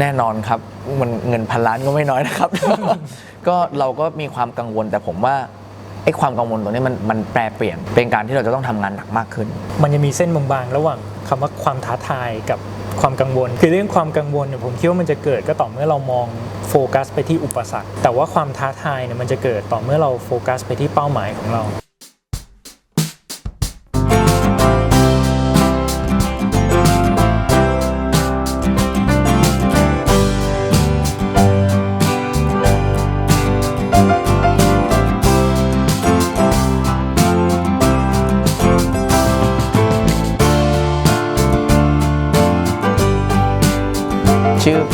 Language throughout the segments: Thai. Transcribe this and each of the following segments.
แน่นอนครับมันเงินพันล้านก็ไม่น้อยนะครับ ก็เราก็มีความกังวลแต่ผมว่าไอ้ความกังวลตรงนี้มันมันแปรเปลี่ยน เป็นการที่เราจะต้องทำงานหนักมากขึ้น มันจะมีเส้นบางๆระหว่างคำว่าความท้าทายกับความกังวล คือเรื่องความกังวลเนี่ยผมคิดว่ามันจะเกิดก็ต่อเมื่อเรามองโฟกัสไปที่อุปสรรค แต่ว่าความท้าทายเนี่ยมันจะเกิดต่อเมื่อเราโฟกัสไปที่เป้าหมายของเรา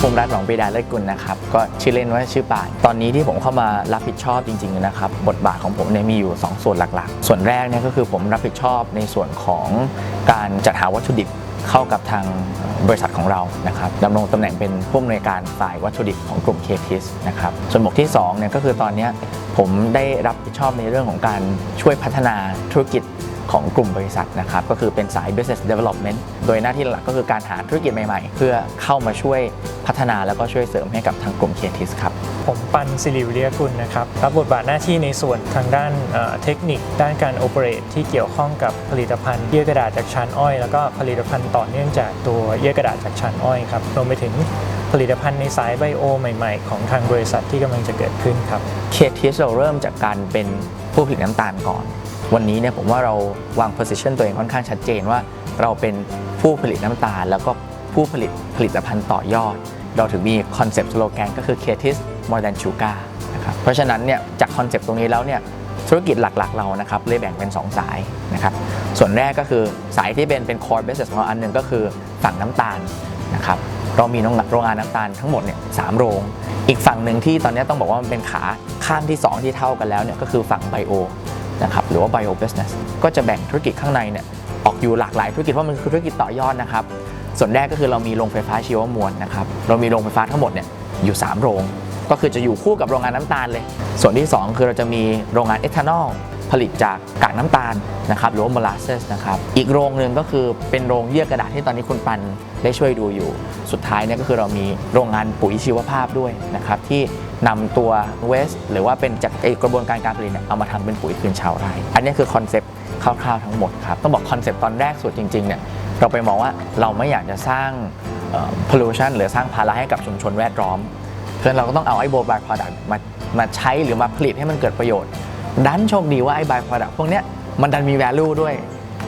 ภูมิรัตน์หลองปีดาเลิศกุลนะครับ ก็ชื่อเล่นว่าชื่อป่าน ตอนนี้ที่ผมเข้ามารับผิดชอบจริงๆนะครับ บทบาทของผมเนี่ยมีอยู่ 2 ส่วนหลักๆ ส่วนแรกเนี่ยก็คือผมรับผิดชอบในส่วนของการจัดหาวัตถุดิบเข้ากับทางบริษัทของเรานะครับดำรงตำแหน่งเป็นผู้อำนวยการฝ่ายวัตถุดิบของกลุ่มเคทิสนะครับ ส่วนหมวกที่2เนี่ยก็คือตอนนี้ผมได้รับผิดชอบในเรื่องของการช่วยพัฒนาธุรกิจ ของกลุ่มบริษัทนะครับ ก็คือเป็นสาย business development โดยหน้าที่หลักก็คือการหาธุรกิจใหม่ๆ เพื่อเข้ามาช่วยพัฒนาแล้วก็ช่วยเสริมให้กับทางกลุ่มเคทิสครับ ผมปันสิริวิริยกุลนะครับ รับบทบาทหน้าที่ในส่วนทางด้านเอ่อเทคนิค ด้านการโอเปเรตที่เกี่ยวข้องกับผลิตภัณฑ์เยื่อกระดาษจากชั้นอ้อย แล้วก็ผลิตภัณฑ์ต่อเนื่องจากตัวเยื่อกระดาษจากชั้นอ้อยครับรวมไปถึงผลิตภัณฑ์ในสายไบโอใหม่ๆ ของทางบริษัทที่กำลังจะเกิดขึ้นครับเคทิสเราเริ่มจากการเป็นผู้ผลิตน้ำตาลก่อน วันนี้เนี่ยผมว่าเราวาง position ตัวเองค่อนข้างชัดเจนว่าเราเป็นผู้ผลิตน้ำตาล แล้วก็ผู้ผลิตผลิตภัณฑ์ต่อยอด เราถึงมีคอนเซปต์สโลแกนก็คือ Creatis more than sugar นะครับเพราะฉะนั้นเนี่ยจากคอนเซปต์ตรงนี้แล้วเนี่ยธุรกิจหลักๆเรานะครับเลยแบ่งเป็น 2 สายนะครับส่วนแรกก็คือสายที่เป็นเป็น core business ของเราอันหนึ่งก็คือฝั่งน้ำตาลนะครับเรามีโรงงานน้ำตาลทั้งหมดเนี่ยสามโรง อีกฝั่งหนึ่งที่ตอนนี้ต้องบอกว่ามันเป็นขาข้างที่ 2 ที่เท่ากันแล้วเนี่ยก็คือฝั่งไบโอ นะครับหรือว่า bio business ก็จะแบ่งธุรกิจข้างในเนี่ยออกอยู่หลากหลายธุรกิจเพราะมันคือธุรกิจต่อยอดนะครับส่วนแรกก็คือเรามีโรงไฟฟ้าชีวมวลนะครับเรามีโรงไฟฟ้าทั้งหมดเนี่ยอยู่ 3 โรง ก็คือจะอยู่คู่กับโรงงานน้ำตาลเลย ส่วนที่ 2 คือเราจะมีโรงงานเอทานอลผลิตจากกากน้ำตาลนะครับหรือว่า molasses นะครับอีกโรงหนึ่งก็คือเป็นโรงเยื่อกระดาษที่ตอนนี้คุณปันได้ช่วยดูอยู่ สุดท้ายเนี่ยก็คือเรามีโรงงานปุ๋ยชีวภาพด้วยนะครับที่ นำตัวเวสหรือว่าเป็นจากกระบวนการการผลิตเนี่ยเอามาทำเป็นปุ๋ยคืนชาวไร่อันนี้คือคอนเซปต์คร่าวๆทั้งหมดครับต้องบอกคอนเซปต์ตอนแรกสุดจริงๆเนี่ยเราไปมองว่าเราไม่อยากจะสร้างเอ่อ pollution หรือสร้างภาระให้กับชุมชนแวดล้อม เพราะฉะนั้นเราก็ต้องเอาไอ้โบบาย product มามาใช้หรือมาผลิตให้มันเกิดประโยชน์ ดันโชคดีว่าไอ้ by product พวกเนี้ยมันดันมี value ด้วย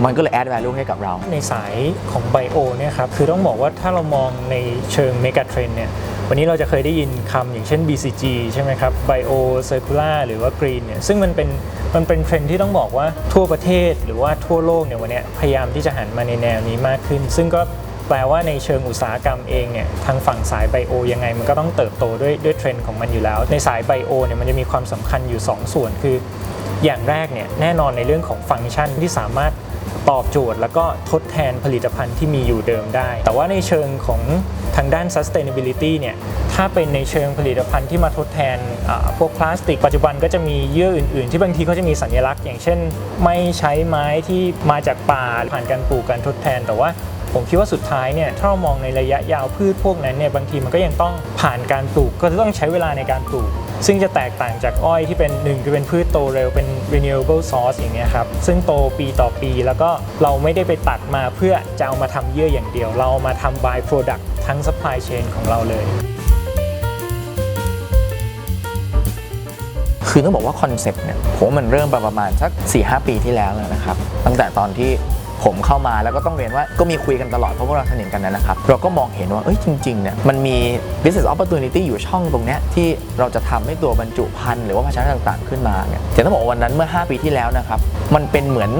มันก็เลย add value ให้กับเรา ในสายของไบโอเนี่ยครับ คือต้องบอกว่าถ้าเรามองในเชิงเมกะเทรนเนี่ย วันนี้เราจะเคยได้ยินคำอย่างเช่น BCG ใช่ไหมครับ Bio Circular หรือว่า Green เนี่ยซึ่งมันเป็นมันเป็นเทรนที่ต้องบอกว่าทั่วประเทศหรือว่าทั่วโลกเนี่ยวันนี้พยายามที่จะหันมาในแนวนี้มากขึ้น ซึ่งก็แปลว่าในเชิงอุตสาหกรรมเองเนี่ยทางฝั่งสายไบโอยังไงมันก็ต้องเติบโตด้วยด้วยเทรนด์ของมันอยู่แล้ว ในสายไบโอเนี่ยมันจะมีความสำคัญอยู่ 2 ส่วนคือ อย่างแรกเนี่ยแน่นอนในเรื่องของฟังก์ชันที่สามารถ ตอบโจทย์ แล้วก็ทดแทนผลิตภัณฑ์ที่มีอยู่เดิมได้ แต่ว่าในเชิงของทางด้าน sustainability เนี่ยถ้าเป็นในเชิงผลิตภัณฑ์ที่มาทดแทนพวกพลาสติก ปัจจุบันก็จะมีเยื่ออื่น ๆ ที่บางทีเขาจะมีสัญลักษณ์ อย่างเช่น ไม่ใช้ไม้ที่มาจากป่าผ่านการปลูกการทดแทนแต่ว่าผมคิดว่าสุดท้ายเนี่ยถ้าเรามองในระยะยาวพืชพวกนั้นเนี่ยบางทีมันก็ยังต้องผ่านการปลูก ก็จะต้องใช้เวลาในการปลูก ซึ่งจะแตกต่างจากอ้อยที่เป็นหนึ่งคือเป็นพืชโตเร็วเป็น renewable source อย่างเนี้ยครับ ซึ่งโตปีต่อปีแล้วก็เราไม่ได้ไปตัดมาเพื่อจะเอามาทำเยื่ออย่างเดียว เราเอามาทำ by product ทั้ง supply chain ของเราเลย คือต้องบอกว่าคอนเซ็ปต์เนี่ยผมว่ามันเริ่มปประมาณสัก 4-5 ปีที่แล้วแล้วนะครับ ตั้งแต่ตอนที่ ผมเข้ามาแล้วก็ต้องเรียนว่าก็มีคุยกันตลอดเพราะว่าเราสนิทกันนะครับ เราก็มองเห็นว่าเอ้ยจริงๆเนี่ยมันมี business opportunity อยู่ช่องตรงเนี้ยที่เราจะทำให้ตัวบรรจุภัณฑ์หรือว่าภาชนะต่างๆ ขึ้นมาเนี่ยแต่ต้องบอกวันนั้นเมื่อ 5 ปีที่แล้วนะครับ มันเป็นเหมือน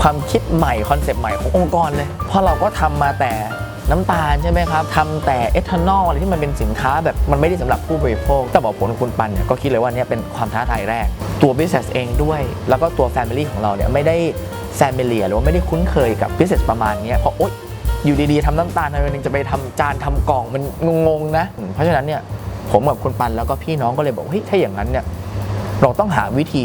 ความคิดใหม่คอนเซปต์ใหม่ขององค์กรเลยเพราะเราก็ทำมาแต่น้ำตาลใช่ไหมครับทำแต่เอทานอลอะไรที่มันเป็นสินค้าแบบมันไม่ได้สำหรับผู้บริโภค แต่บอกผลคุณปันเนี่ยก็คิดเลยว่านี่เป็นความท้าทายแรก ตัว business เองด้วย แล้วก็ตัว family ของเราเนี่ยไม่ได้ familiar หรือว่าไม่ได้คุ้นเคยกับ business ประมาณเนี้ยเพราะโอ๊ยอยู่ดีๆทำน้ำตาลทำไมวันหนึงจะไปทำจานทำกล่องมันงงๆนะอืมเพราะฉะนั้นเนี่ยผมกับคุณปันแล้วก็พี่น้องก็เลยบอกเฮ้ยถ้าอย่างนั้นเนี่ยเราต้องหาวิธี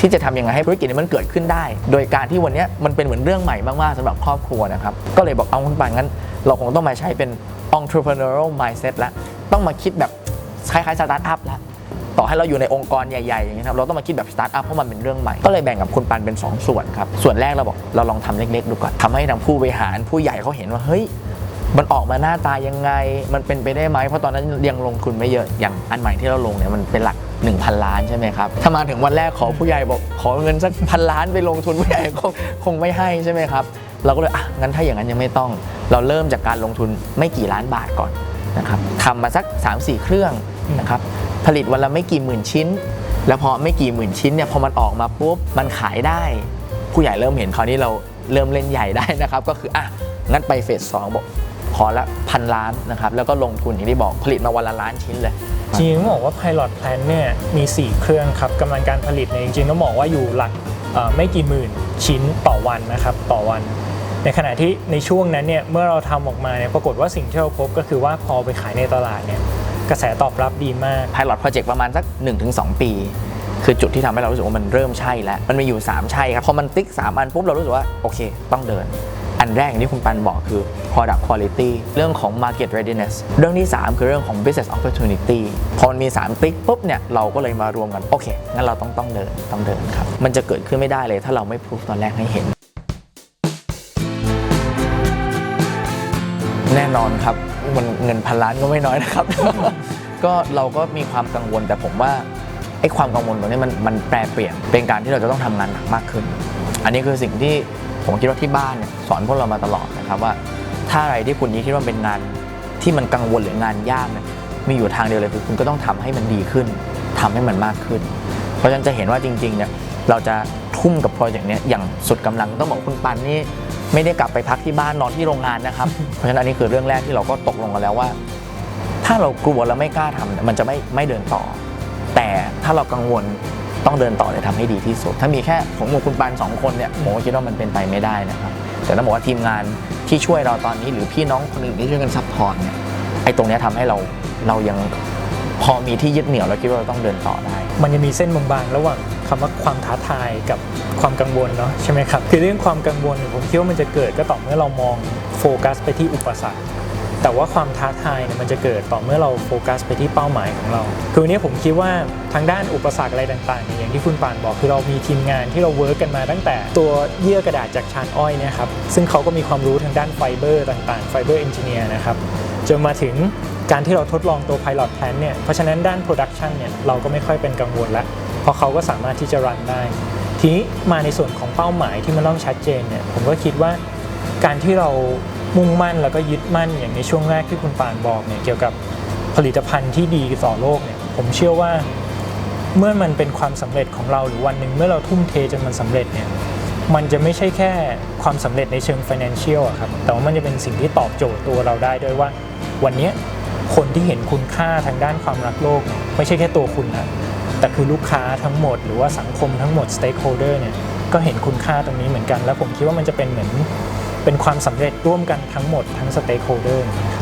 ที่จะทำยังไงให้ธุรกิจนี้มันเกิดขึ้นได้ โดยการที่วันเนี้ยมันเป็นเหมือนเรื่องใหม่มากๆสำหรับครอบครัวนะครับก็เลยบอกเอาคุณปานงั้น เราคงต้องมาใช้เป็น entrepreneurial mindset แล้วต้องมาคิดแบบคล้ายๆสตาร์ทอัพแล้ว ต่อให้เราอยู่ในองค์กรใหญ่ๆอย่างนี้ยครับเราต้องมาคิดแบบสตาร์ทอัพเพราะมันเป็นเรื่องใหม่ก็เลยแบ่งกับคุณปันเป็น 2 ส่วนครับส่วนแรกเราบอกเราลองทำเล็กๆดูก่อนทำให้ทางผู้บริหารผู้ใหญ่เขาเห็นว่าเฮ้ยมันออกมาหน้าตายังไง มันเป็นไปได้ไหม เพราะตอนนั้นยังลงทุนไม่เยอะ อย่างอันใหม่ที่เราลงเนี่ยมันเป็นหลัก 1,000 ล้านใช่ไหมครับ ถ้ามาถึงวันแรกขอผู้ใหญ่บอก ขอเงินสักพันล้านไปลงทุนผู้ใหญ่คงคงไม่ให้ใช่ไหมครับ เราก็เลย อะ งั้นถ้าอย่างนั้นยังไม่ต้อง เราเริ่มจากการลงทุนไม่กี่ล้านบาทก่อนนะครับทำมาสัก 3-4 เครื่องนะครับ ผลิตวันละไม่กี่หมื่นชิ้น แล้วพอไม่กี่หมื่นชิ้นเนี่ยพอมันออกมาปุ๊บมันขายได้ ผู้ใหญ่เริ่มเห็นคราวนี้เราเริ่มเล่นใหญ่ได้นะครับ ก็คืออะงั้นไปเฟสสองบอกขอละพันล้านนะครับแล้วก็ลงทุนอย่างที่บอกผลิตมาวันละล้านชิ้นเลยจริงต้องบอกว่า Pilot Plan เนี่ยมี 4 เครื่องครับกำลังการผลิตเนี่ยจริงๆต้องบอกว่าอยู่หลักไม่กี่หมื่นชิ้นต่อวันนะครับต่อวัน ในขณะที่ในช่วงนั้นเนี่ยเมื่อเราทำออกมาเนี่ยปรากฏว่าสิ่งที่เราพบก็คือว่าพอไปขายในตลาดเนี่ย กระแสตอบรับดีมาก Pilot Project ประมาณสัก 1-2 ปี คือจุดที่ทำให้เรารู้สึกว่ามันเริ่มใช่แล้ว มันมีอยู่ 3 ใช่ครับพอมันติ๊ก 3 อันปุ๊บเรารู้สึกว่า โอเค ต้องเดิน อันแรกอย่างที่คุณปันบอกคือ product quality เรื่องของ market readiness เรื่องที่ 3 คือเรื่องของ business opportunity พอมันมี 3 ติ๊กปุ๊บเนี่ยเราก็เลยมารวมกันโอเคงั้นเราต้องต้องเดินต้องเดินครับมันจะเกิดขึ้นไม่ได้เลยถ้าเราไม่พูดตอนแรกให้เห็น แน่นอนครับมันเงินพันล้านก็ไม่น้อยนะครับ ก็เราก็มีความกังวลแต่ผมว่าไอ้ความกังวลตรงนี้มันมันแปรเปลี่ยนเป็นการที่เราจะต้องทำงานหนักมากขึ้น อันนี้คือสิ่งที่ผมคิดว่าที่บ้านเนี่ยสอนพวกเรามาตลอดนะครับว่า ถ้าอะไรที่คุณคิดว่าเป็นงานที่มันกังวลหรืองานยากเนี่ยมีอยู่ทางเดียวเลยคือคุณก็ต้องทำให้มันดีขึ้นทำให้มันมากขึ้น เพราะฉะนั้นจะเห็นว่าจริงๆเนี่ยเราจะทุ่มกับโปรเจกต์นี้อย่างสุดกำลังต้องบอกคุณปันนี่ ไม่ได้กลับไปพักที่บ้านนอนที่โรงงานนะครับ เพราะฉะนั้นอันนี้คือเรื่องแรกที่เราก็ตกลงกันแล้วว่า ถ้าเรากลัวแล้วไม่กล้าทำเนี่ยมันจะไม่ไม่เดินต่อ แต่ถ้าเรากังวลต้องเดินต่อเลยทำให้ดีที่สุด ถ้ามีแค่ผมกับคุณปันสองคนเนี่ยผมก็คิดว่ามันเป็นไปไม่ได้นะครับ แต่ต้องบอกว่าทีมงานที่ช่วยเราตอนนี้หรือพี่น้องคนอื่นที่ช่วยกันซัพพอร์ตเนี่ยไอ้ตรงเนี้ยทำให้เราเรายังพอมีที่ยึดเหนี่ยวแล้วคิดว่าเราต้องเดินต่อได้ มันจะมีเส้นบางๆระหว่างคำว่าความท้าทายกับความกังวลเนาะใช่ไหมครับคือเรื่องความกังวลผมคิดว่ามันจะเกิดก็ต่อเมื่อเรามองโฟกัสไปที่อุปสรรคแต่ว่าความท้าทายเนี่ยมันจะเกิดต่อเมื่อเราโฟกัสไปที่เป้าหมายของเรา คือวันนี้ผมคิดว่าทางด้านอุปสรรคอะไรต่างๆ อย่างที่คุณปานบอกคือเรามีทีมงานที่เราเวิร์กกันมาตั้งแต่ตัวเยื่อกระดาษจากชานอ้อยเนี่ยครับ ซึ่งเขาก็มีความรู้ทางด้านไฟเบอร์ต่างๆ ไฟเบอร์เอนจิเนียร์นะครับ จนมาถึงการที่เราทดลองตัว Pilot Plan เนี่ย เพราะฉะนั้นด้าน Production เนี่ยเราก็ไม่ค่อยเป็นกังวลแล้ว เพราะเขาก็สามารถที่จะรันได้ ทีนี้มาในส่วนของเป้าหมายที่มันต้องชัดเจนเนี่ยผมก็คิดว่าการที่เรามุ่งมั่นแล้วก็ยึดมั่นอย่างในช่วงแรกที่คุณปานบอกเนี่ยเกี่ยวกับผลิตภัณฑ์ที่ดีต่อโลกเนี่ยผมเชื่อว่าเมื่อมันเป็นความสำเร็จของเราหรือวันหนึ่งเมื่อเราทุ่มเทจนมันสำเร็จเนี่ยมันจะไม่ใช่แค่ความสำเร็จในเชิง financial อะครับแต่ว่ามันจะเป็นสิ่งที่ตอบโจทย์ตัวเราได้ด้วยว่า วันนี้คนที่เห็นคุณค่าทางด้านความรักโลก ไม่ใช่แค่ตัวคุณนะ แต่คือลูกค้าทั้งหมดหรือว่าสังคมทั้งหมดสเต็กโฮเดอร์เนี่ยก็เห็นคุณค่าตรงนี้เหมือนกัน แล้วผมคิดว่ามันจะเป็นเหมือนเป็นความสำเร็จร่วมกันทั้งหมดทั้ง stakeholder นะครับ